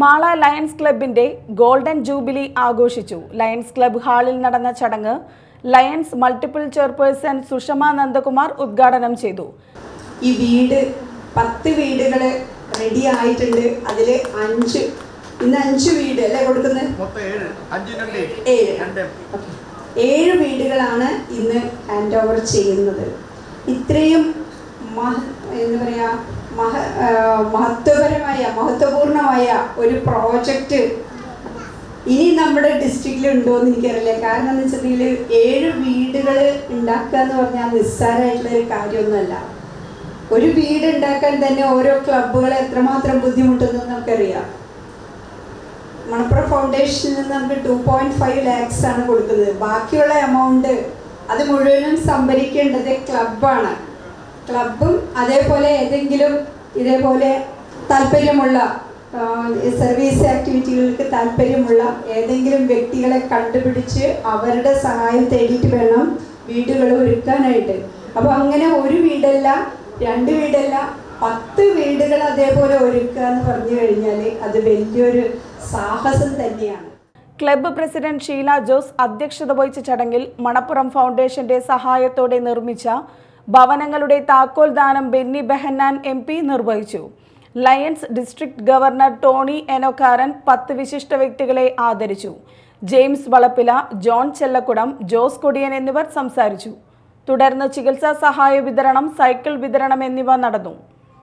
Mala lions ക്ലബിന്റെ golden jubilee ആഘോഷിച്ചു. Lions club ഹാളിൽ നടന്ന ചടങ്ങ് lions multiple chairperson Sushama Nandakumar ഉദ്ഘാടനം ചെയ്തു. ഈ വീട് പത്ത് വീടുകൾ റെഡി ആയിട്ടുണ്ട്. അതിൽ അഞ്ച് ഇന്ന് അഞ്ച് വീട് അല്ലേ കൊടുക്കുന്നത്? ഏഴ്. വീടുകളാണ് ഇന്ന് ഹാൻഡ് ഓവർ ചെയ്യുന്നത്. ഇത്രയും മഹ എന്താ മഹ മഹത്വപരമായ മഹത്വപൂർണമായ ഒരു പ്രോജക്റ്റ് ഇനി നമ്മുടെ ഡിസ്ട്രിക്റ്റിൽ ഉണ്ടോ എന്ന് എനിക്കറിയില്ല. കാരണം എന്ന് വെച്ചിട്ടുണ്ടെങ്കിൽ ഏഴ് വീടുകൾ ഉണ്ടാക്കുക എന്ന് പറഞ്ഞാൽ നിസ്സാരമായിട്ടുള്ള ഒരു കാര്യമൊന്നുമല്ല. ഒരു വീട് ഉണ്ടാക്കാൻ തന്നെ ഓരോ ക്ലബ്ബുകൾ എത്രമാത്രം ബുദ്ധിമുട്ടുന്നു നമുക്കറിയാം. മണപ്പുറം ഫൗണ്ടേഷനിൽ നിന്ന് നമുക്ക് ടു പോയിന്റ് ഫൈവ് ലാക്സ് ആണ് കൊടുക്കുന്നത്. ബാക്കിയുള്ള എമൗണ്ട് അത് മുഴുവനും സംഭരിക്കേണ്ടത് ക്ലബാണ് ക്ലബും അതേപോലെ ഏതെങ്കിലും ഇതേപോലെ താല്പര്യമുള്ള സർവീസ് ആക്ടിവിറ്റികൾക്ക് താല്പര്യമുള്ള ഏതെങ്കിലും വ്യക്തികളെ കണ്ടുപിടിച്ച് അവരുടെ സഹായം തേടിയിട്ട് വേണം വീടുകൾ ഒരുക്കാനായിട്ട്. അപ്പോൾ അങ്ങനെ ഒരു വീടല്ല രണ്ട് വീടല്ല പത്ത് വീടുകൾ അതേപോലെ ഒരുക്കുക എന്ന് പറഞ്ഞു കഴിഞ്ഞാൽ അത് വലിയൊരു സാഹസം തന്നെയാണ്. ക്ലബ്ബ് പ്രസിഡന്റ് ഷീല ജോസ് അധ്യക്ഷത വഹിച്ച ചടങ്ങിൽ മണപ്പുറം ഫൗണ്ടേഷന്റെ സഹായത്തോടെ നിർമ്മിച്ച ഭവനങ്ങളുടെ താക്കോൽ ദാനം ബെന്നി ബെഹന്നാൻ എം പി നിർവഹിച്ചു. Lions district governor Tony Enokkaran പത്ത് വിശിഷ്ട വ്യക്തികളെ ആദരിച്ചു. ജെയിംസ് വളപ്പില ജോൺ ചെല്ലക്കുടം ജോസ് കൊടിയൻ എന്നിവർ സംസാരിച്ചു. തുടർന്ന് ചികിത്സാ സഹായ വിതരണം സൈക്കിൾ വിതരണം എന്നിവ നടന്നു.